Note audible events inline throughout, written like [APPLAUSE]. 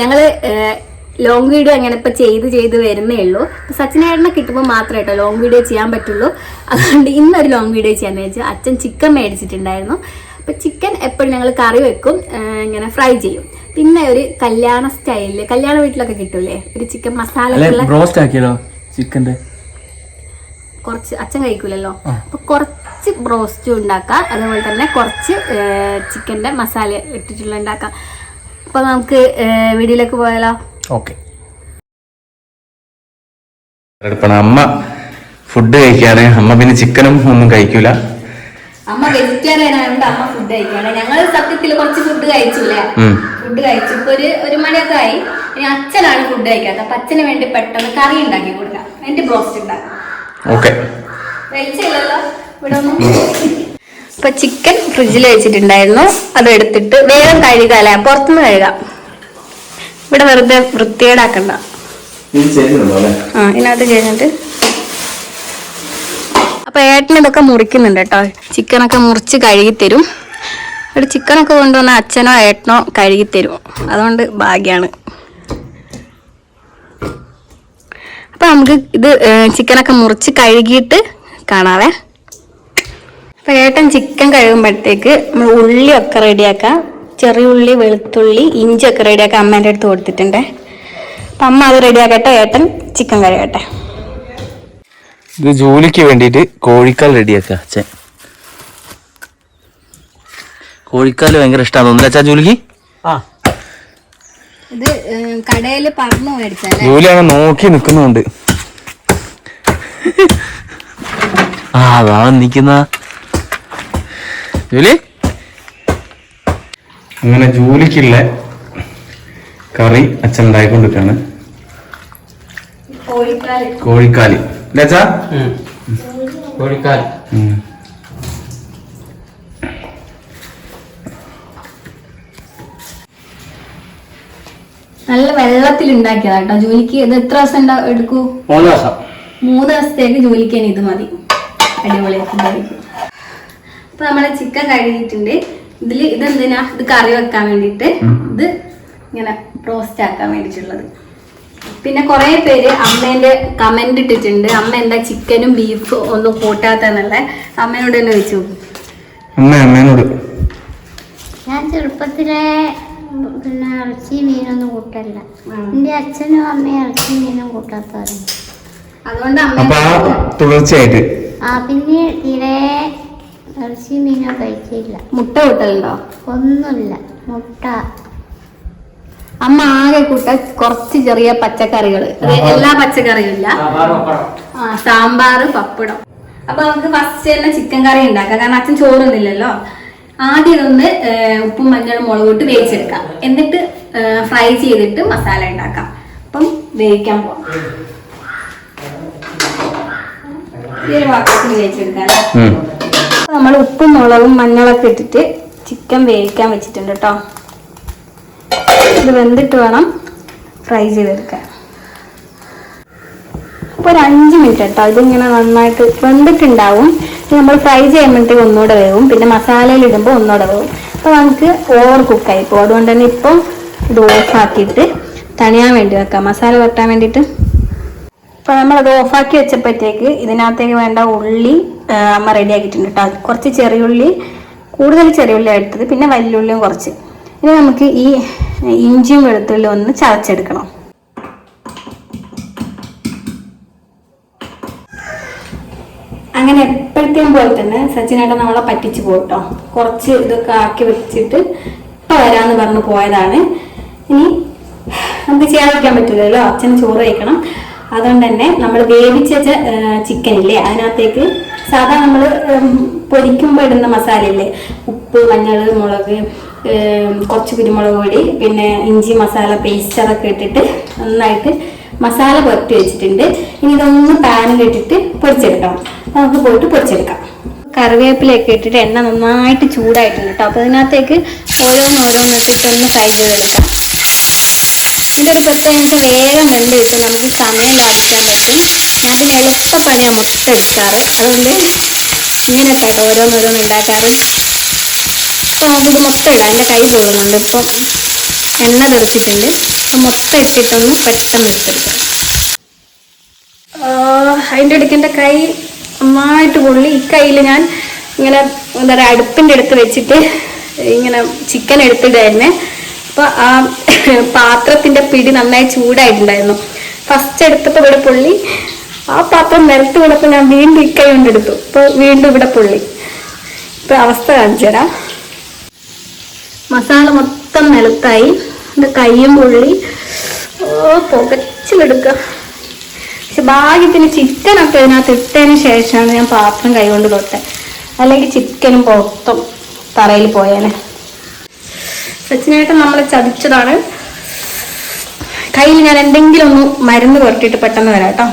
ഞങ്ങൾ long video അങ്ങനെ ഇപ്പൊ ചെയ്ത് ചെയ്ത് വരുന്നേ ഉള്ളൂ. സച്ചിനേട്ടനെ കിട്ടുമ്പോൾ മാത്രമേ കേട്ടോ ലോങ് വീഡിയോ ചെയ്യാൻ പറ്റുള്ളൂ. അതുകൊണ്ട് ഇന്നൊരു ലോങ് വീഡിയോ ചെയ്യാന്ന് വെച്ചാൽ അച്ഛൻ ചിക്കൻ മേടിച്ചിട്ടുണ്ടായിരുന്നു. അപ്പൊ ചിക്കൻ എപ്പോഴും ഞങ്ങൾ കറി വെക്കും ഇങ്ങനെ ഫ്രൈ ചെയ്യും. പിന്നെ ഒരു കല്യാണ സ്റ്റൈലിൽ കല്യാണ വീട്ടിലൊക്കെ കിട്ടൂലേ? ഒരു ചിക്കൻ മസാല ചിക്കന്റെ കുറച്ച് അച്ഛൻ കഴിക്കൂലല്ലോ? അപ്പൊ കുറച്ച് ബ്രോസ്റ്റും ഉണ്ടാക്കാം. അതുപോലെ തന്നെ കുറച്ച് ചിക്കന്റെ മസാല ഇട്ടിട്ടുള്ള ഉണ്ടാക്കാം. അപ്പൊ നമുക്ക് വീഡിയോയിലേക്ക് പോയാലോ? ഓക്കെ. അമ്മ ഫുഡ് കഴിക്കാണ് അമ്മ പിന്നെ ചിക്കനും ഒന്നും കഴിക്കൂല. അമ്മ വെജിറ്റേറിയൻ ആയതുകൊണ്ട് അമ്മ ഫുഡ് കഴിക്കാണ് ഞങ്ങൾ സത്യത്തിൽ കുറച്ച് ഫുഡ് കഴിച്ചില്ലേ. ഫുഡ് കഴിച്ചു ഇപ്പൊ ഒരു ഒരു മണിയൊക്കെ ആയി. ഇനി അച്ഛനാണ് ഫുഡ് കഴിക്കാത്ത അപ്പൊ അച്ഛന് വേണ്ടി പെട്ടെന്ന് കറി ഉണ്ടാക്കി കൊടുക്കാം. എന്റെ ബ്രോസ്റ്റ് ഉണ്ടാക്കാം. ഓക്കെ. വെളിച്ചില്ലല്ലോ ഇവിടെ ഇപ്പൊ ചിക്കൻ ഫ്രിഡ്ജിൽ വെച്ചിട്ടുണ്ടായിരുന്നു. അത് എടുത്തിട്ട് വേഗം കഴുകാല്ലേ? പുറത്തുനിന്ന് കഴുകാം. ഇവിടെ വെറുതെ വൃത്തികേടാക്കണ്ട. ആ ഇതിനകത്ത് കഴിഞ്ഞിട്ട് അപ്പൊ ഏട്ടൻ ഇതൊക്കെ മുറിക്കുന്നുണ്ട് കേട്ടോ. ചിക്കനൊക്കെ മുറിച്ച് കഴുകി തരും ഇവിടെ ചിക്കനൊക്കെ കൊണ്ടുവന്ന അച്ഛനോ ഏട്ടനോ കഴുകി തരും അതുകൊണ്ട് ഭാഗ്യാണ്. അപ്പൊ നമുക്ക് ഇത് ചിക്കനൊക്കെ മുറിച്ച് കഴുകിയിട്ട് കാണാവേ. അപ്പൊ ഏട്ടൻ ചിക്കൻ കഴുകുമ്പോഴത്തേക്ക് നമ്മൾ ഉള്ളിയൊക്കെ റെഡിയാക്കാം. ചെറിയ ഉള്ളി വെളുത്തുള്ളി ഇഞ്ചിയൊക്കെ റെഡിയാക്കാൻ അമ്മേന്റെ അടുത്ത് കൊടുത്തിട്ടുണ്ട്. അപ്പം അമ്മ അത് റെഡിയാക്കട്ടെ ഏട്ടൻ ചിക്കൻ കഴുകട്ടെ. ഇത് ജോലിക്ക് വേണ്ടിയിട്ട് കോഴിക്കാൽ റെഡിയാക്കുക അച്ഛൻ. കോഴിക്കാൽ ഭയങ്കര ഇഷ്ടമാണ് തോന്നുന്നില്ല അച്ഛാ ജോലിക്ക്? ഇത് കടയിൽ പറഞ്ഞു മേടിച്ചാലേ ജോലി അങ്ങനെ നോക്കി നിൽക്കുന്നുണ്ട്. ആ അതാണ് നിക്കുന്ന ജോലി? അങ്ങനെ ജോലിക്കുള്ള കറി അച്ഛൻ ഉണ്ടായിക്കൊണ്ടിരിക്കാണ് കോഴിക്കാലി. കോഴിക്കാലി. അല്ലേ അച്ഛാ? കോഴിക്കാൽ നല്ല വെള്ളത്തിൽ ഉണ്ടാക്കിയതാ കേട്ടോ ജോലിക്ക് ഇത് എത്ര ദിവസം എടുക്കൂ? മൂന്ന് ദിവസം. മൂന്ന് ദിവസത്തേക്ക് ജോലിക്ക് ഇനി ഇത് മതി. അടിപൊളിയായിട്ടുണ്ടായിരിക്കും അപ്പൊ നമ്മളെ ചിക്കൻ കഴുകിയിട്ടുണ്ട്. ഇതിൽ ഇതെന്തിനാ? ഇത് കറി വെക്കാൻ വേണ്ടിയിട്ട് ഇത് ഇങ്ങനെ റോസ്റ്റ് ആക്കാൻ വേണ്ടിയിട്ടുള്ളത്. പിന്നെ കുറെ പേര് അമ്മേന്റെ കമന്റ് ഇട്ടിട്ടുണ്ട്. അമ്മ എന്താ ചിക്കനും ബീഫും ഒന്നും കൂട്ടാത്തെന്നുള്ള അമ്മയോട് തന്നെ വെച്ചു അമ്മ അമ്മേനോട്. ഞാൻ ചെറുപ്പത്തിലെ പിന്നെ ഇറച്ചി മീനൊന്നും കൂട്ടല്ല എന്റെ അച്ഛനും അമ്മയും ഇറച്ചി മീനും കൂട്ടാത്തവരാണ്. അതുകൊണ്ട് അമ്മ തുടർച്ചയായിട്ട്. ആ പിന്നെ തീരെ ഇറച്ചി മീനോ കഴിച്ചില്ല. മുട്ട കൂട്ടലുണ്ടോ? ഒന്നുമില്ല. മുട്ട. അമ്മ ആകെ കൂട്ട കുറച്ച് ചെറിയ പച്ചക്കറികൾ എല്ലാ പച്ചക്കറിയും ഇല്ല. ആ സാമ്പാർ പപ്പടം. അപ്പൊ നമുക്ക് ഫസ്റ്റ് തന്നെ ചിക്കൻ കറി ഉണ്ടാക്കാം. കാരണം അച്ഛൻ ചോറുന്നില്ലല്ലോ. ആദ്യം ഒന്ന് ഉപ്പും മഞ്ഞളും മുളക് ഇട്ട് വേവിച്ചെടുക്കാം. എന്നിട്ട് ഫ്രൈ ചെയ്തിട്ട് മസാല ഉണ്ടാക്കാം. അപ്പം വേവിക്കാൻ പോവാം. ഈ ഒരു പാത്രത്തിൽ വേവിച്ചെടുക്കാം നമ്മൾ ഉപ്പും മുളകും മഞ്ഞളൊക്കെ ഇട്ടിട്ട് ചിക്കൻ വേവിക്കാൻ വെച്ചിട്ടുണ്ട് കേട്ടോ. ഇത് വെന്തിട്ട് വേണം ഫ്രൈ ചെയ്തെടുക്കാൻ. അപ്പോൾ ഒരു അഞ്ച് മിനിറ്റ് കേട്ടോ ഇതിങ്ങനെ നന്നായിട്ട് വെന്തിട്ടുണ്ടാവും. നമ്മൾ ഫ്രൈ ചെയ്യുമ്പോഴത്തേക്ക് ഒന്നുകൂടെ വേവും. പിന്നെ മസാലയിൽ ഇടുമ്പോൾ ഒന്നുകൂടെ വേവും. അപ്പോൾ നമുക്ക് ഓവർ കുക്കായി പോകും. അതുകൊണ്ട് തന്നെ ഇപ്പം ഇത് ഓഫാക്കിയിട്ട് തണിയാൻ വേണ്ടി വെക്കാം. മസാല വരട്ടാൻ വേണ്ടിയിട്ട്. അപ്പോൾ നമ്മളത് ഓഫാക്കി വെച്ചപ്പോഴത്തേക്ക് ഇതിനകത്തേക്ക് വേണ്ട ഉള്ളി അമ്മ റെഡി ആക്കിയിട്ടുണ്ട് കേട്ടോ കുറച്ച് ചെറിയുള്ളി കൂടുതൽ ചെറിയുള്ളി എടുത്തത് പിന്നെ വലിയുള്ളിയും കുറച്ച്. ഇനി നമുക്ക് ഈ ഇഞ്ചിയും വെളുത്തുള്ളിയും ഒന്ന് ചതച്ചെടുക്കണം. അങ്ങനെ എപ്പോഴത്തെയും പോലെ തന്നെ സച്ചിനേട്ടൻ നമ്മളെ പറ്റിച്ചു പോട്ടോ കുറച്ച് ഇതൊക്കെ ആക്കി വെച്ചിട്ട് ഇപ്പൊ വരാന്ന് പറഞ്ഞ് പോയതാണ്. ഇനി നമുക്ക് ചെയ്യാതിരിക്കാൻ പറ്റില്ലല്ലോ അച്ഛന് ചോറ് കഴിക്കണം. അതുകൊണ്ട് തന്നെ നമ്മൾ വേവിച്ച ചിക്കൻ ഇല്ലേ അതിനകത്തേക്ക് സാധാ നമ്മൾ പൊരിക്കുമ്പോൾ ഇടുന്ന മസാല ഇല്ലേ ഉപ്പ് മഞ്ഞൾ മുളക് കുറച്ച് കുരുമുളക് പൊടി പിന്നെ ഇഞ്ചി മസാല പേസ്റ്റ് അതൊക്കെ ഇട്ടിട്ട് നന്നായിട്ട് മസാല പുരട്ടി വെച്ചിട്ടുണ്ട്. ഇനി ഇതൊന്ന് പാനിലിട്ടിട്ട് പൊരിച്ചെടുക്കണം. പൊരിച്ചെടുക്കാം നമുക്ക് പോയിട്ട് പൊരിച്ചെടുക്കാം. കറിവേപ്പിലൊക്കെ ഇട്ടിട്ട് എണ്ണ നന്നായിട്ട് ചൂടായിട്ടുണ്ട് കേട്ടോ. അപ്പോൾ ഇതിനകത്തേക്ക് ഓരോന്ന് ഓരോന്ന് ഇട്ടിട്ട് ഒന്ന് ഫ്രൈ ചെയ്തെടുക്കാം. ഇതിന്റെ ഒരു പ്രത്യേകത വേഗം വെണ്ട് കിട്ടും. നമുക്ക് സമയം ലാഭിക്കാൻ പറ്റും. ഞാൻ പിന്നെ എളുപ്പപ്പണിയാണ് മൊത്തം എടുക്കാറ്. അതുകൊണ്ട് ഇങ്ങനെയൊക്കെ ഓരോന്നോരോന്ന് ഓരോന്ന് ഓരോന്ന് ഉണ്ടാക്കാറ്. ഇപ്പം നമുക്കിത് മുട്ട ഇടാം. എന്റെ കൈ പോകുന്നുണ്ട്. ഇപ്പം എണ്ണ തെറിച്ചിട്ടുണ്ട്. അപ്പം മൊത്തം ഇട്ടിട്ടൊന്ന് പെട്ടെന്ന് എടുത്തെടുക്കാം. അതിന്റെ ഇടയ്ക്ക് എന്റെ കൈ നന്നായിട്ട് പൊള്ളി. ഈ കയ്യിൽ ഞാൻ ഇങ്ങനെ എന്താ പറയുക അടുപ്പിന്റെ അടുത്ത് വെച്ചിട്ട് ഇങ്ങനെ ചിക്കൻ എടുത്തിട്ടായിരുന്നേ അപ്പോൾ ആ പാത്രത്തിന്റെ പിടി നന്നായി ചൂടായിട്ടുണ്ടായിരുന്നു. ഫസ്റ്റ് എടുത്തപ്പോൾ ഇവിടെ പൊള്ളി ആ പാത്രം നിലത്ത് വീണപ്പോൾ ഞാൻ വീണ്ടും ഇക്കൈ കൊണ്ടെടുത്തു ഇപ്പൊ വീണ്ടും ഇവിടെ പൊള്ളി. ഇപ്പം അവസ്ഥ കാണിച്ചു തരാം. മസാല മൊത്തം നിലത്തായി. എന്റെ കയ്യും പൊള്ളി ഓ പുകച്ചിലെടുക്കുക. പക്ഷെ ഭാഗ്യത്തിന് ചിക്കനൊക്കെ ഇതിനകത്ത് ഇട്ടതിന് ശേഷമാണ് ഞാൻ പാത്രം കൈകൊണ്ട് തൊട്ടെ. അല്ലെങ്കിൽ ചിക്കനും പുറത്തും തറയിൽ പോയേനെ. സച്ചിനായിട്ട് നമ്മൾ ചതിച്ചതാണ്. കയ്യിൽ ഞാൻ എന്തെങ്കിലും ഒന്ന് മരുന്ന് പുരട്ടിയിട്ട് പെട്ടെന്ന് വരാം കേട്ടോ.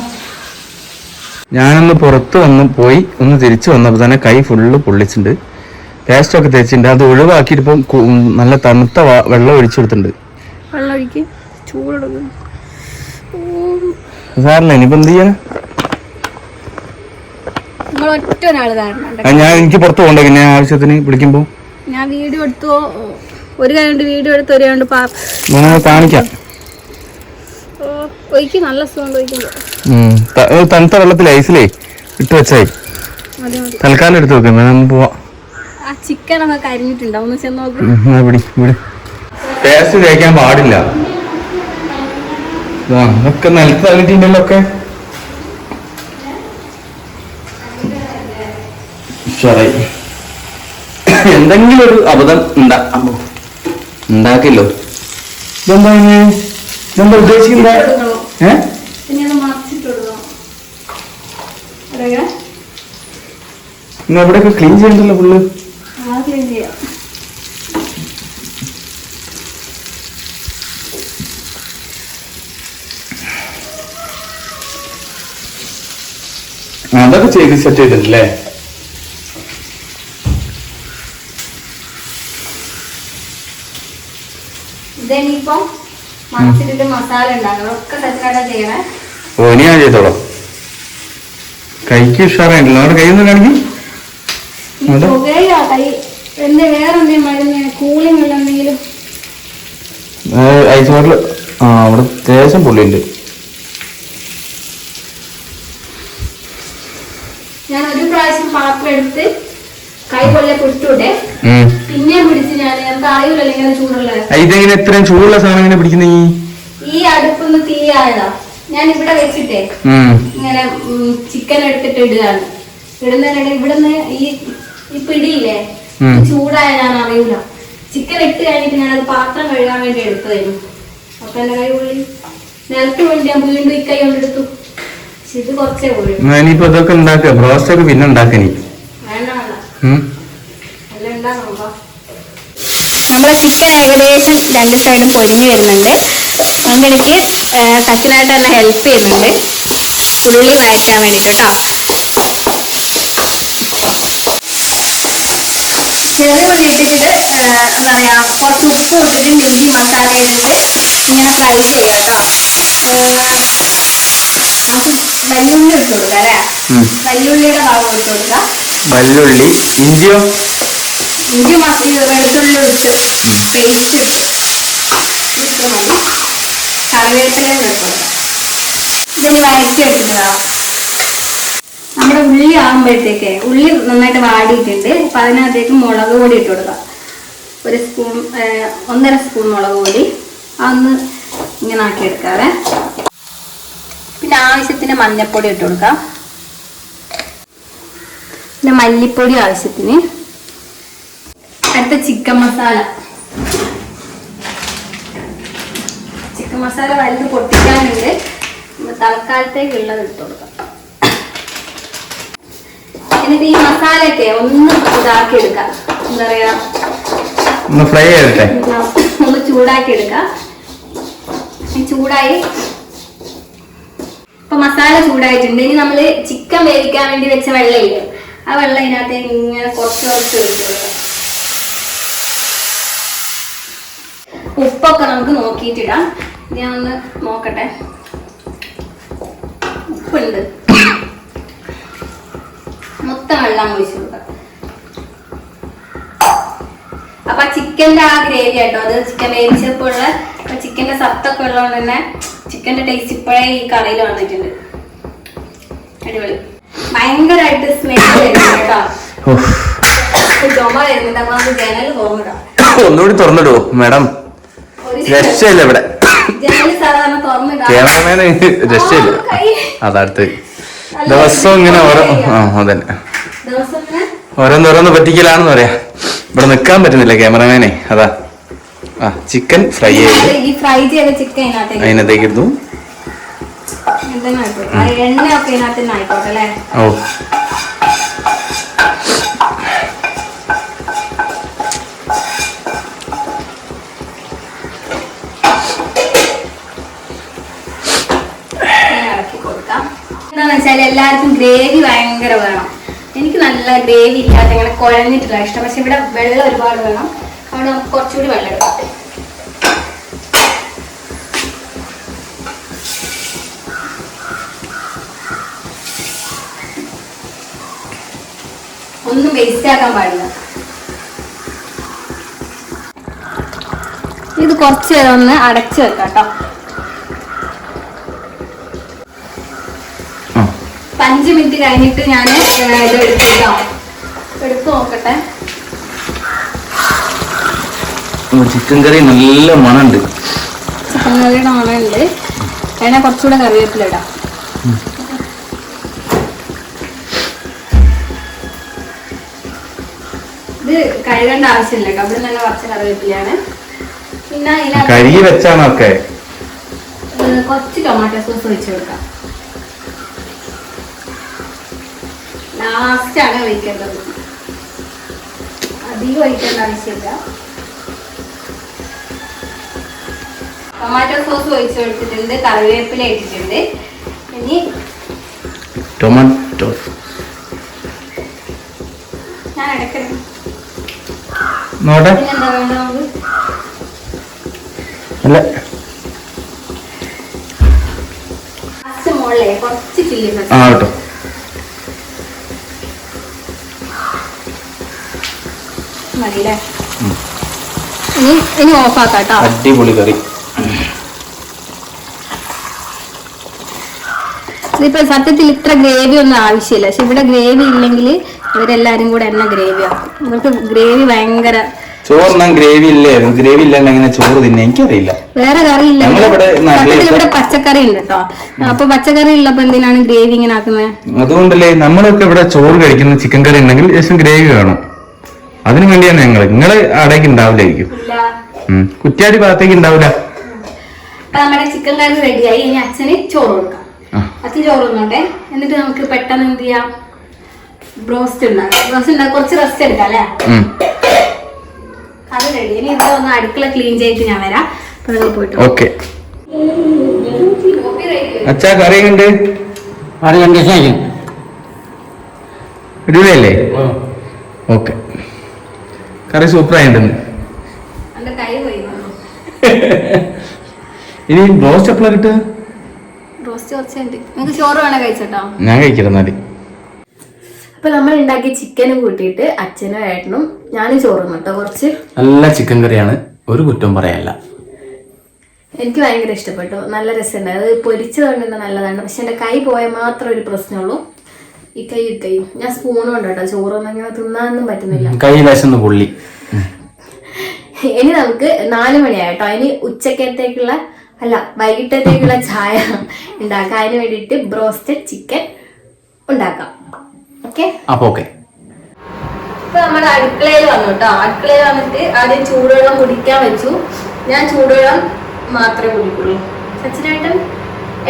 ഞാനൊന്ന് പുറത്ത് വന്ന് പോയി ഒന്ന് തിരിച്ചു വന്നപ്പോൾ തന്നെ കൈ ഫുള്ള് പൊള്ളിച്ചിട്ടുണ്ട്. പേസ്റ്റൊക്കെ തേച്ചിട്ടുണ്ട്. അത് ഒഴിവാക്കിയിട്ട് ഇപ്പം നല്ല തണുത്ത വെള്ളം ഒഴിച്ചെടുത്തിട്ടുണ്ട്. സാറില്ല ഇനിയിപ്പോ എന്ത് കാണുന്നുണ്ട് ഞാൻ എനിക്ക് പുറത്ത് പോണ്ട പിന്നെ ആവശ്യത്തിന് വിളിക്കുമ്പോ? ഞാൻ വീഡിയോ എടുത്തോ? ഒരു കൈ കൊണ്ട് വീഡിയോ എടുത്ത് ഒരു കൈ കൊണ്ട് പാ കാണിക്കാം. ഒഴിക്ക്. നല്ല സുഖം ഏ, തണുത്ത വെള്ളത്തിൽ ഐസിലേ ഇട്ട് വെച്ചായി തൽക്കാലം എടുത്ത് വെക്കുന്ന നമുക്ക് പോവാം. പേസ്റ്റ് തേക്കാൻ പാടില്ല. നിലത്ത് തള്ളിട്ടുണ്ടല്ലോ ഒക്കെ ഉഷാറായി. എന്തെങ്കിലും ഒരു അബദ്ധം ഉണ്ടാ. ഉണ്ടാക്കില്ലോ. ഇതെന്താ? ഇതെന്താ ഉദ്ദേശിക്കുന്ന ഏ പിന്നെ അത് മറച്ചിട്ട് കൊടുക്കണം അറിയാ ഇന്ന് എവിടെയൊക്കെ ക്ലീൻ ചെയ്യണ്ടല്ലോ ഫുള്ള് ആ ക്ലീൻ ചെയ്യാം. അതൊക്കെ ചെയ്ത് സെറ്റ് ചെയ്തിട്ടില്ലേ? ഓ ഇനി ഞാൻ ചെയ്തോളാം. കൈക്ക് ഉഷാറായിട്ടില്ല. നമ്മുടെ കൈ ഒന്ന് കാണിക്കും ഈ. പുകയില കൈ എന്റെ വേറെ എന്തെങ്കിലും മരുന്ന് കൂളിംഗ് ഉള്ള എന്തെങ്കിലും? Ice water. ആ അവിടെ ദേശം പുള്ളിയുണ്ട് ഞാൻ ഒരു പ്രാവശ്യം പാത്രം എടുത്ത് കൈ കൊള്ളെ പിടിച്ചൂടെ പിന്നെ പിടിച്ച് ഞാൻ നമുക്ക് അറിയില്ലല്ലോ ഇങ്ങനെ ചൂടുള്ള. ആ, ഇതെങ്ങനെ എത്രയും ചൂടുള്ള സാധനം ഇങ്ങനെ പിടിക്കുന്ന ഈ? ഈ അടുപ്പൊന്ന് തീയായതാ ഞാൻ ഇവിടെ വെച്ചിട്ടേ ഇങ്ങനെ ചിക്കൻ എടുത്തിട്ട് ഇടുകയാണ്. ഇടുന്നതിനിടെ ഇവിടുന്ന് ഈ ഈ പിടിയില്ലേ ചൂടായാലും അറിയില്ല ചൂടായ ഞാൻ അറിയൂല. ചിക്കൻ ഇട്ട് കഴിഞ്ഞിട്ട് ഞാനത് പാത്രം കഴുകാൻ വേണ്ടി എടുത്തതായിരുന്നു. അപ്പൊ എന്റെ കൈ ഉള്ളി? നിലത്ത് വേണ്ടി ഞാൻ വീണ്ടും ഈ കൈ കൊണ്ടെടുത്തു. ഇത് കുറച്ചേ ഉള്ളൂ. ഇതൊക്കെ ഉണ്ടാക്കുക. ബ്രോസ്റ്റ് ഒക്കെ പിന്നെ ഉണ്ടാക്കനി വേണ്ട വേണ്ട. എല്ലാം നമ്മുടെ ചിക്കൻ ഏകദേശം രണ്ട് സൈഡും പൊരിഞ്ഞു വരുന്നുണ്ട്. അതുകൊണ്ട് എനിക്ക് സച്ചിനായിട്ട് തന്നെ ഹെൽപ്പ് ചെയ്യുന്നുണ്ട്. ഉള്ളി വഴറ്റാൻ വേണ്ടിയിട്ട് കേട്ടോ. ചെറിയ ഉള്ളി ഇട്ടിട്ട് എന്താ പറയാ കുറച്ച് ഉപ്പ് ഇട്ടിട്ട് നെയ്യ് മസാല ഇട്ടിട്ട് ഇങ്ങനെ ഫ്രൈ ചെയ്യാം കേട്ടോ. വെല്ലുള്ളി ഇട്ട് കൊടുക്കാം അല്ലേ? ഉം. വെല്ലുള്ളിയുടെ ഭാഗം ഇട്ട് കൊടുക്കാം. വല്ലുള്ളി ഇഞ്ചിയോ? ഇഞ്ചി മത്തി വെളുത്തുള്ളി ഇട്ട് പേസ്റ്റ് ഇട്ട് ഇത്ര മതി. കറിവേപ്പില ചേർക്കുക ഇതിന് വഴറ്റി എടുക്കുന്നതാ നമ്മുടെ ഉള്ളി ആകുമ്പോഴത്തേക്ക് ഉള്ളി നന്നായിട്ട് വാടിയിട്ടുണ്ട് അപ്പൊ അതിനകത്തേക്ക് മുളക് പൊടി ഇട്ട് കൊടുക്കാം ഒരു സ്പൂൺ ഒന്നര സ്പൂൺ മുളക് പൊടി. അതൊന്ന് ഇങ്ങനെ ആക്കി എടുക്കാവേ പിന്നെ ആവശ്യത്തിന് മഞ്ഞൾപ്പൊടി ഇട്ട് കൊടുക്കാം. പിന്നെ മല്ലിപ്പൊടി ആവശ്യത്തിന്. അടുത്ത ചിക്കൻ മസാല. ചിക്കൻ മസാല വലുത് പൊട്ടിക്കാനുണ്ട്. തൽക്കാലത്തേക്കുള്ളത് ഇട്ട് കൊടുക്കാം. എന്നിട്ട് ഈ മസാല ഒക്കെ ഒന്ന് ഇതാക്കി എടുക്കാം എന്താ പറയാ? ഒന്ന് ഫ്രൈ ചെയ്തിട്ടെ? ഒന്ന് ചൂടാക്കി എടുക്കാം ചൂടായി. ഇപ്പൊ മസാല ചൂടായിട്ടുണ്ട്. ഇനി നമ്മൾ ചിക്കൻ വേവിക്കാൻ വേണ്ടി വെച്ച വെള്ളമില്ലേ ആ വെള്ളം ഇതിനകത്ത് ഇങ്ങനെ കുറച്ച് കുറച്ച് ഒഴിച്ചു കൊടുക്കാം. ഉപ്പൊക്കെ നമുക്ക് നോക്കിയിട്ടിടാം. ഞാൻ ഒന്ന് നോക്കട്ടെ. ഉപ്പുണ്ട്. മൊത്തം വെള്ളം ഒഴിച്ചു കൊടുക്കാം. അപ്പൊ ചിക്കന്റെ ആ ഗ്രേവി ആട്ടോ അത് ചിക്കൻ വേവിച്ചപ്പോൾ ഉള്ള ചിക്കന്റെ സത്തൊക്കെ ഉള്ളതുകൊണ്ട് തന്നെ ചിക്കന്റെ ടേസ്റ്റ് ഇപ്പോഴേ ഈ കറിയിൽ വന്നിട്ടുണ്ട്. അടിപൊളി. ഭയങ്കരമായിട്ട് സ്മെൽ വരുന്നുണ്ട് കേട്ടോ. ചുമ വരുന്നുണ്ട് അപ്പൊ നമുക്ക് ജനൽ തുറന്നിടാം. ഒന്നുകൂടി തുറന്നിടൂ മാഡം. രക്ഷയില്ല ഇവിടെ. ക്യാമറമാന് രക്ഷയില്ല. അതടുത്ത് ദിവസവും ഇങ്ങനെ ഓരോ ആ അതന്നെ. ഓരോന്നോരോന്ന് പറ്റിക്കലാണെന്ന് പറയാ. ഇവിടെ നിക്കാൻ പറ്റുന്നില്ല ക്യാമറമാനെ. അതാ. ആ ചിക്കൻ ഫ്രൈ ചെയ്ത് അതിനകത്തേക്കിരുന്നു അതിനകത്തേക്ക് ഇടുന്നു എന്തെങ്കിലും വെച്ചാൽ എല്ലാവർക്കും ഗ്രേവി ഭയങ്കര വേണം. എനിക്ക് നല്ല ഗ്രേവി ഇല്ലാത്ത ഇങ്ങനെ കുഴഞ്ഞിട്ടില്ല. ഇഷ്ടം. പക്ഷെ ഇവിടെ വെള്ളം ഒരുപാട് വേണം. അതുകൊണ്ട് നമുക്ക് കുറച്ചുകൂടി വെള്ളം എടുക്കാം. ഒന്നും വേസ്റ്റ് ആക്കാൻ പാടില്ല. ഇത് കുറച്ച് നേരം ഒന്ന് അടച്ചു വെക്കാം കേട്ടോ ആ ഇപ്പൊ അഞ്ച് മിനിറ്റ് കഴിഞ്ഞിട്ട് ഞാൻ ഇത് എടുത്തിട്ടോ എടുത്തു നോക്കട്ടെ. ചിക്കൻ കറി നല്ല മണുണ്ട്. ചിക്കൻ കറിയുടെ മണമുണ്ട്. അതിനെ കുറച്ചുകൂടെ കറിവേപ്പില ഇടാം. ഇത് കഴുകേണ്ട ആവശ്യമില്ല കബിളിൽ നല്ല കുറച്ച് കറിവേപ്പിലയാണ്. പിന്നെ കഴുകി വെച്ചാണോ ഒക്കെ? കുറച്ച് ടൊമാറ്റോ സോസ് ഒഴിച്ച് കൊടുക്കാം. ലാസ്റ്റ് ആണ് ഒഴിക്കേണ്ടത് അധികം ഒഴിക്കേണ്ട ആവശ്യമില്ല. ടൊമാറ്റോ സോസ് ഒഴിച്ചു കൊടുത്തിട്ടുണ്ട് കറിവേപ്പില ഇട്ടിട്ടുണ്ട്. ഇനി ടൊമാറ്റോ ഞാൻ മുകളിലേ കുറച്ച് ചില്ലി ആ കേട്ടോ. മതിയില്ലേ? ഇനി ഇനി ഓഫാക്കാം കേട്ടോ അടിപൊളി കറി. ഇതിപ്പോ സത്യത്തിൽ ഇത്ര ഗ്രേവി ഒന്നും ആവശ്യമില്ല. പക്ഷെ ഇവിടെ ഗ്രേവി ഇല്ലെങ്കിൽ ഇവരെല്ലാരും കൂടെ എന്ന ഗ്രേവി ആക്കും. ഇവർക്ക് ഗ്രേവി ഭയങ്കര ചോറിനാൻ ഗ്രേവി ഇല്ലായിരുന്നു. ഗ്രേവി ഇല്ലാണ്ട് എങ്ങനെ ചോറ് തിന്നെ? എനിക്കറിയില്ല. വേറെ കറി ഇല്ല. സത്യത്തിൽ ഇവിടെ പച്ചക്കറി ഉണ്ട് കേട്ടോ അപ്പൊ പച്ചക്കറി ഉള്ളപ്പോ എന്തിനാണ് ഗ്രേവി ഇങ്ങനെ ആക്കുന്നത്? അതുകൊണ്ടല്ലേ നമ്മളൊക്കെ ഇവിടെ ചോറ് കഴിക്കുന്ന ചിക്കൻ കറി ഉണ്ടെങ്കിൽ ഗ്രേവി വേണം. അതിനു വേണ്ടിയാണ് ഞങ്ങൾ. നിങ്ങൾ അവിടേക്ക് ഉണ്ടാവില്ലായിരിക്കും. കുറ്റ്യാടി ഭാഗത്തേക്ക് ഉണ്ടാവില്ല നമ്മുടെ ചിക്കൻ കറി റെഡിയായി. ഇനി അച്ഛന് ചോറ് കൊടുക്കാം. അച്ഛൻ ചോറ് തിന്നോട്ടെ. എന്നിട്ട് നമുക്ക് പെട്ടെന്ന് എന്ത് ചെയ്യാം? ബ്രോസ്റ്റ് ഉണ്ടാക്കാം. ബ്രോസ്റ്റ് ഉണ്ടാക്കാം കുറച്ച് റെസ്റ്റ് എടുക്കാം അല്ലേ. അത് റെഡി ഇനി ഒന്ന് അടുക്കള ക്ലീൻ ചെയ്തിട്ട് ഞാൻ വരാം. അപ്പൊ നിങ്ങൾ പോയിട്ട്. ഓക്കെ. അച്ഛാ കറി ഉണ്ട് അടിപൊളിയല്ലേ? ഓക്കെ. കറി സൂപ്പർ ആയിട്ടുണ്ട്. [LAUGHS] ഇനി കിട്ടുക? റോസ്റ്റ് വേണേ കഴിച്ചോട്ടോ? ഞാൻ കഴിക്കില്ലെന്നാൽ അപ്പൊ നമ്മൾ ഉണ്ടാക്കിയ ചിക്കനും കൂട്ടിയിട്ട് അച്ഛനും ഏട്ടനും ഞാനും ചോറും കേട്ടോ കുറച്ച്. നല്ല ചിക്കൻ കറിയാണ്. ഒരു കുറ്റം പറയല്ല. എനിക്ക് ഭയങ്കര ഇഷ്ടപ്പെട്ടു. നല്ല രസമുണ്ട്. അത് പൊരിച്ചത് കൊണ്ട് തന്നെ നല്ലതാണ്. പക്ഷെ എന്റെ കൈ പോയാൽ മാത്രം ഒരു പ്രശ്നമുള്ളൂ. ഈ കൈ കൈ. ഞാൻ സ്പൂൺ കൊണ്ടോട്ടോ ചോറൊന്നും അങ്ങനെ തിന്നാനൊന്നും പറ്റുന്നില്ല. കൈ വിശന്ന് പുള്ളി. ഇനി നമുക്ക് നാല് മണിയായിട്ടോ. ഇനി ഉച്ചക്കത്തേക്കുള്ള അല്ല വൈകിട്ടത്തേക്കുള്ള ചായ ഉണ്ടാക്കാം. അതിന് വേണ്ടിയിട്ട് ബ്രോസ്റ്റഡ് ചിക്കൻ ഉണ്ടാക്കാം. ഓക്കെ? അപ്പൊ ഓക്കെ. ഇപ്പൊ നമ്മുടെ അടുക്കളയിൽ വന്നു കേട്ടോ. അടുക്കളയിൽ വന്നിട്ട് ആദ്യം ചൂടുവെള്ളം കുടിക്കാൻ വെച്ചു. ഞാൻ ചൂടുവെള്ളം മാത്രമേ കുടിക്കുള്ളൂ. സച്ചിനായിട്ടും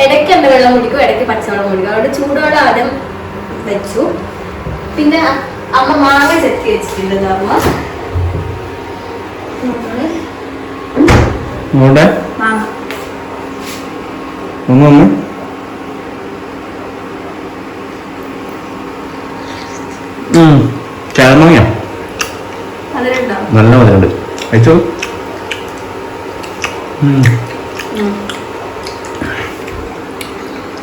ഇടയ്ക്ക് എന്റെ വെള്ളം കുടിക്കും ഇടയ്ക്ക് പച്ചവെള്ളം കുടിക്കും. അതുകൊണ്ട് ചൂടുവെള്ളം ആദ്യം വെച്ചു. പിന്നെ അമ്മ മാങ്ങ ചെത്തി വെച്ചിട്ടുണ്ട് അമ്മ. നല്ല മധുരമുണ്ട്. അയച്ചോ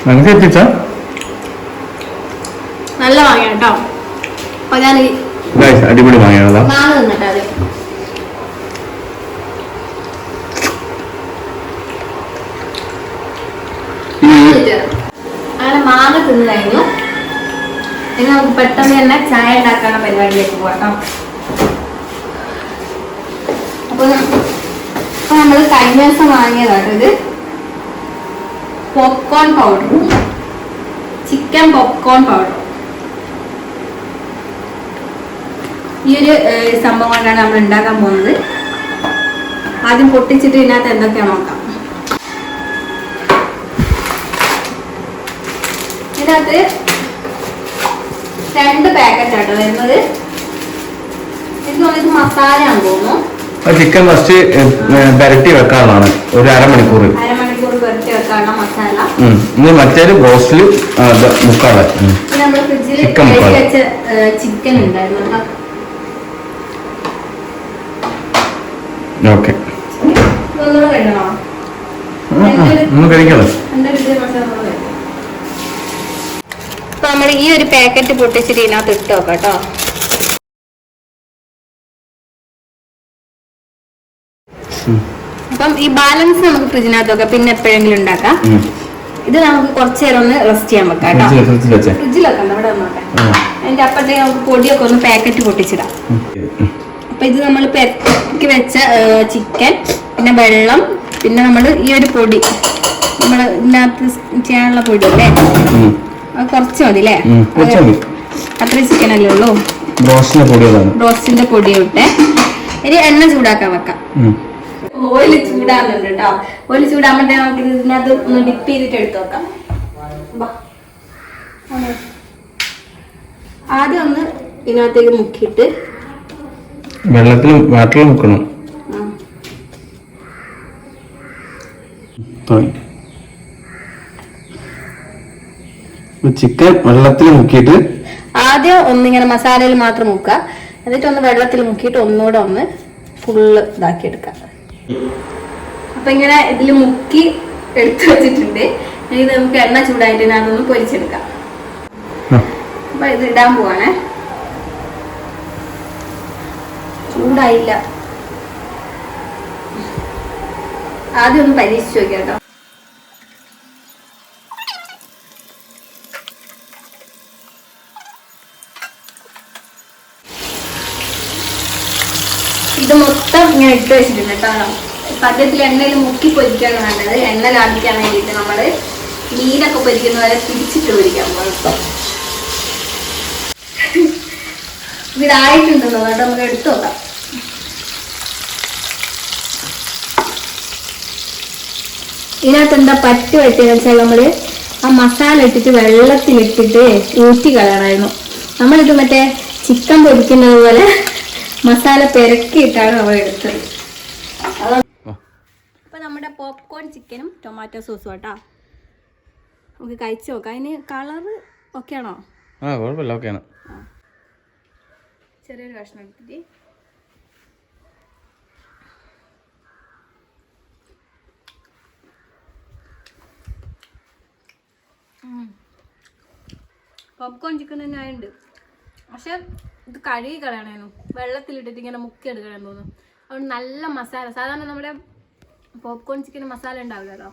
നമുക്ക് എത്തിച്ച അടിപൊളി മാങ്ങയാണല്ലോ. അങ്ങനെ മാങ്ങ ഇനി ചായ നമ്മൾ ഇത്. Popcorn powder chicken popcorn powder ഈ ഒരു സംഭവം കൊണ്ടാണ് നമ്മൾ ഉണ്ടാക്കാൻ പോകുന്നത്. ആദ്യം പൊട്ടിച്ചിട്ട് ഇതിനകത്ത് എന്തൊക്കെയാണ് നോക്കാം. ഇതിനകത്ത് രണ്ട് പാക്കറ്റ് ആട്ടോ വരുന്നത്. ഇത് മസാലയാണെന്ന് തോന്നുന്നു. ചിക്കൻ ഫസ്റ്റ് പെരട്ടി വെക്കാനുള്ളതാണ്. ഒരു അരമണിക്കൂർ. അരമണിക്കൂർ വെറുതെ വെക്കാനുള്ള മസാല. ഇനി മറ്റേത് ബ്രോസ്റ്റിൽ മുക്കാളെ ചിക്കൻ. ചിക്കൻ ഉണ്ടായിരുന്നു കേട്ടോ. ഓക്കെ ഇതൊന്നുകൂടെ കഴിക്കണോ ഒന്ന് കഴിക്കണം എന്റെ വീട്ടിൽ മസാല ഒന്നുകൂടെ കഴിക്കണം. അപ്പൊ നമ്മൾ ഈ ഒരു പാക്കറ്റ് പൊട്ടിച്ചിട്ട് ഇതിനകത്ത് ഇട്ട് നോക്കാം കേട്ടോ അപ്പം ഈ ബാലൻസ് നമുക്ക് ഫ്രിഡ്ജിനകത്ത് വെക്കാം. പിന്നെ എപ്പോഴെങ്കിലും ഉണ്ടാക്കാം. ഇത് നമുക്ക് കുറച്ചു നേരം ഒന്ന് റെസ്റ്റ് ചെയ്യാൻ വെക്കാം കേട്ടോ ഫ്രിഡ്ജിൽ വെക്കാം നമ്മുടെ നോക്കാം. അതിന്റെ അപ്പഴത്തേക്ക് നമുക്ക് പൊടിയൊക്കെ ഒന്ന് പാക്കറ്റ് പൊട്ടിച്ചിടാം. അപ്പൊ ഇത് നമ്മൾ പെരക്കി വെച്ച ചിക്കൻ പിന്നെ വെള്ളം പിന്നെ നമ്മൾ ഈ ഒരു പൊടി. നമ്മൾ ഇതിനകത്ത് ചെയ്യാനുള്ള പൊടി അല്ലേ. അത് കുറച്ച് മതി. അല്ലേ. അത്ര ചിക്കൻ അല്ലേ ഉള്ളൂ? ബ്രോസ്റ്റിന്റെ പൊടി ഇട്ട് ഇനി എണ്ണ ചൂടാക്കാൻ വെക്കാം. ഓയിൽ ഓയിൽ ചൂടാകുന്നുണ്ട് കേട്ടോ ഓയിൽ ചൂടാകുമ്പോഴത്തേ നമുക്ക് ഇതിനകത്ത് ഒന്ന് ഡിപ്പ് ചെയ്തിട്ട് എടുത്തു വെക്കാം. ആദ്യം ഒന്ന് ഇതിനകത്തേക്ക് മുക്കിയിട്ട് വെള്ളത്തിൽ വാട്ടറിൽ മുക്കണം ചിക്കൻ വെള്ളത്തിൽ മുക്കിയിട്ട് ആദ്യം ഒന്നിങ്ങനെ മസാലയിൽ മാത്രം മുക്കുക. എന്നിട്ട് ഒന്ന് വെള്ളത്തിൽ മുക്കിയിട്ട് ഒന്നുകൂടെ ഒന്ന് ഫുള്ള് ഇതാക്കി എടുക്കാം അപ്പൊ ഇങ്ങനെ ഇതിൽ മുക്കി എടുത്തു വെച്ചിട്ടുണ്ട്. ഇനി ഇത് നമുക്ക് എണ്ണ ചൂടായിട്ട് അതൊന്ന് പൊരിച്ചെടുക്കാം. അപ്പൊ ഇത് ഇടാൻ പോവാണേ. ചൂടായില്ല. ആദ്യം ഒന്ന് പരീക്ഷിച്ചു നോക്കാം ഇത് മൊത്തം ഇങ്ങനെ ഇട്ട് വെച്ചിട്ടുണ്ട് കേട്ടോ. പദ്യത്തിൽ എണ്ണയിൽ മുക്കി പൊരിക്കാണ് വേണ്ടത് എണ്ണ ലാഭിക്കാൻ വേണ്ടിയിട്ട് നമ്മൾ മീനൊക്കെ പൊരിക്കുന്ന വരെ തിരിച്ചിട്ട് പൊരിക്കാൻ പോകും ഇതായിട്ടുണ്ടെന്നോ കേട്ടോ. നമുക്ക് എടുത്തു നോക്കാം. ഇതിനകത്ത് എന്താ പറ്റു പറ്റിയെന്ന് വെച്ചാൽ നമ്മൾ ആ മസാല ഇട്ടിട്ട് വെള്ളത്തിലിട്ടിട്ട് ഊറ്റി കളയണമായിരുന്നു നമ്മളിത് മറ്റേ ചിക്കൻ പൊരിക്കുന്നത് പോലെ മസാല പെരക്കിയിട്ടാണ് നമ്മൾ എടുത്തത്. അപ്പം നമ്മുടെ പോപ്കോൺ ചിക്കനും ടൊമാറ്റോ സോസും കേട്ടോ നമുക്ക് കഴിച്ചു നോക്കാം. അതിന് കളറ് ഓക്കെ ആണോ? ആ കുഴപ്പമില്ല. ഓക്കെയാണ് ചെറിയൊരു കഷ്ണം എടുത്തിട്ട് പോപ്കോൺ ചിക്കൻ തന്നെ ആയുണ്ട്. പക്ഷെ ഇത് കഴുകി കളയണേനു. വെള്ളത്തിലിട്ടിട്ട് ഇങ്ങനെ മുക്കി എടുക്കണം തോന്നുന്നു. അതുകൊണ്ട് നല്ല മസാല സാധാരണ നമ്മുടെ പോപ്കോൺ ചിക്കൻ മസാല ഉണ്ടാവില്ലല്ലോ.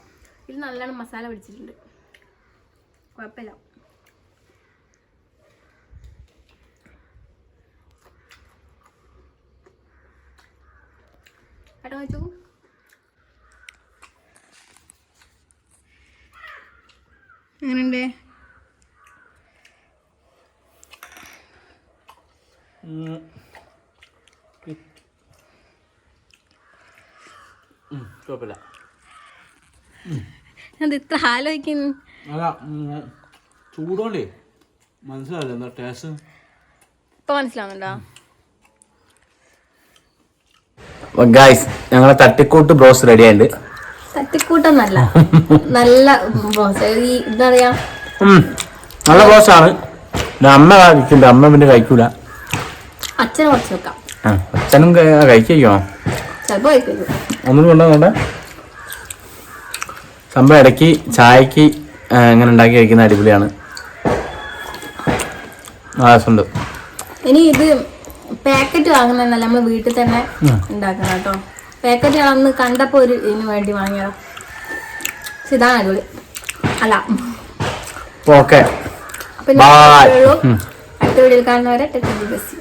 ഇത് നല്ലോണം മസാല പിടിച്ചിട്ടുണ്ട്. കുഴപ്പമില്ല. ഏട്ടാ വെച്ചു എങ്ങനെയുണ്ട്? കുഴപ്പമില്ല. അത് ഇത്ര ആലോചിക്കുന്നു? ചൂടോണ്ടേ മനസ്സിലാവില്ല എന്താ ടേസ്റ്റ് ഇപ്പൊ മനസ്സിലാവുന്നുണ്ടോ? ഗായ്സ് ഞങ്ങളെ തട്ടിക്കൂട്ട് ബ്രോസ് റെഡി ആയിട്ടുണ്ട്. തട്ടിക്കൂട്ടൊന്നല്ല. നല്ല ബോസ് ഈ എന്താ പറയാ നല്ല ബ്രോസ് ആണ്. അമ്മ കഴിക്കില്ല അമ്മ പിന്നെ കഴിക്കൂല. അച്ഛനെ കുറച്ച് വെക്കാം. അച്ഛനും കഴിക്കോ ചിലപ്പോ ഒന്നും കൊണ്ടുവന്നോണ്ട സംഭവം ഇടയ്ക്ക് ചായക്ക് ഇങ്ങനെ ഉണ്ടാക്കി കഴിക്കുന്ന അടിപൊളിയാണ്. ഇനി ഇത് പാക്കറ്റ് വാങ്ങുന്നതല്ല. നമ്മൾ വീട്ടിൽ തന്നെ ഉണ്ടാക്കണം കേട്ടോ. പാക്കറ്റ് അന്ന് കണ്ടപ്പോൾ ഒരു ഇതിന് വേണ്ടി വാങ്ങിയതാ. പക്ഷെ ഇതാണ് അടിപൊളി. അല്ല. ഓക്കെ അപ്പൊ. അടുത്ത വീഡിയോയിൽ കാണുന്നവരെ ടെക്നോളജി ബസ്